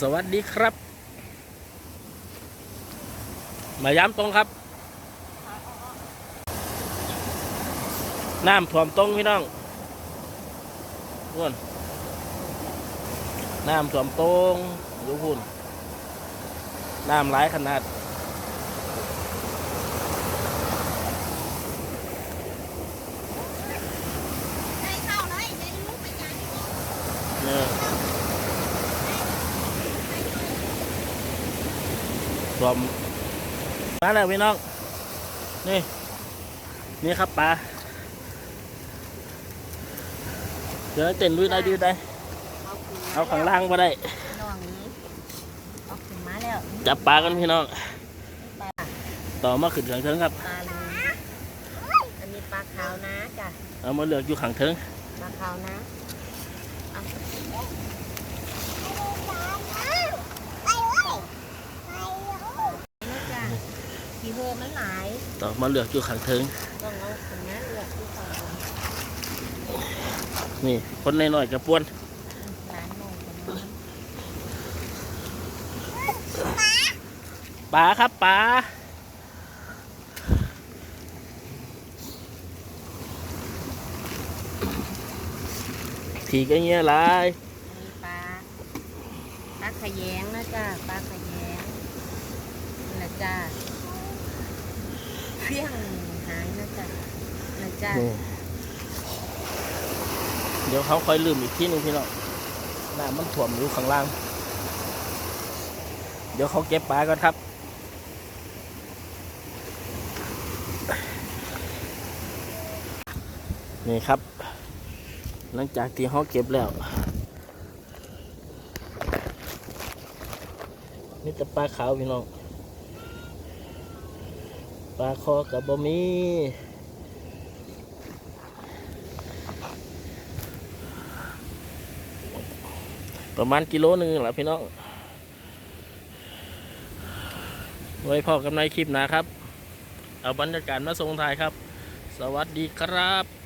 สวัสดีครับ มาย้ำตรงครับ น้ำท่วมตรงพี่น้องพุ่นน้ำท่วมตรงดูพุ่นน้ำไหลายขนาดเข้าเลยได้รู้ไปยัง เนี่ย ท่วมมาแล้วพี่น้อง นี่ นี่ครับปลา เดี๋ยวเต้นด้วยได้ด้วยได้ เอาข้างล่างมาได้น้องนี้ออกขึ้นมาแล้ว จับปลากันพี่น้องปลาต่อมาขึ้นขังเทิงครับปลาเลยอันนี้ปลาขาวนะจ้ะ เอามาเลือกอยู่ขังเทิง ปลาขาวนะเอานี่จ้ะกี่ เฮอมันหลายต่อมาเลือกอยู่ขังเทิงต้องเอาตรงนั้นเลือกที่ฝั่งบนนี่คนน้อยๆกับป้วนร้านโน่นตรงนั้นปลาครับปลาถีก็เงี้ยหลายมีปลาปลาขะแยงนะจ้ะปลาขะแยงนี่นะจ้ะ เพี้ยงหายนะจ้ะนะจ้ะนี่เดี๋ยวเขาค่อยลืมอีกที่หนึงพี่น้องน้ำมันถ่วมอยู่ข้างล่าง เดี๋ยวเขาเก็บปลาก่อนครับ นี่ครับ หลังจากที่เขาเก็บแล้วนี่แต่ปลาขาวพี่น้อง ปลาคอกับบะมีประมาณกิโลหนึ่งแหละพี่น้องไว้พอกันในคลิปหนะครับ เอาบรรยากาศมาส่งท้ายครับ สวัสดีครับ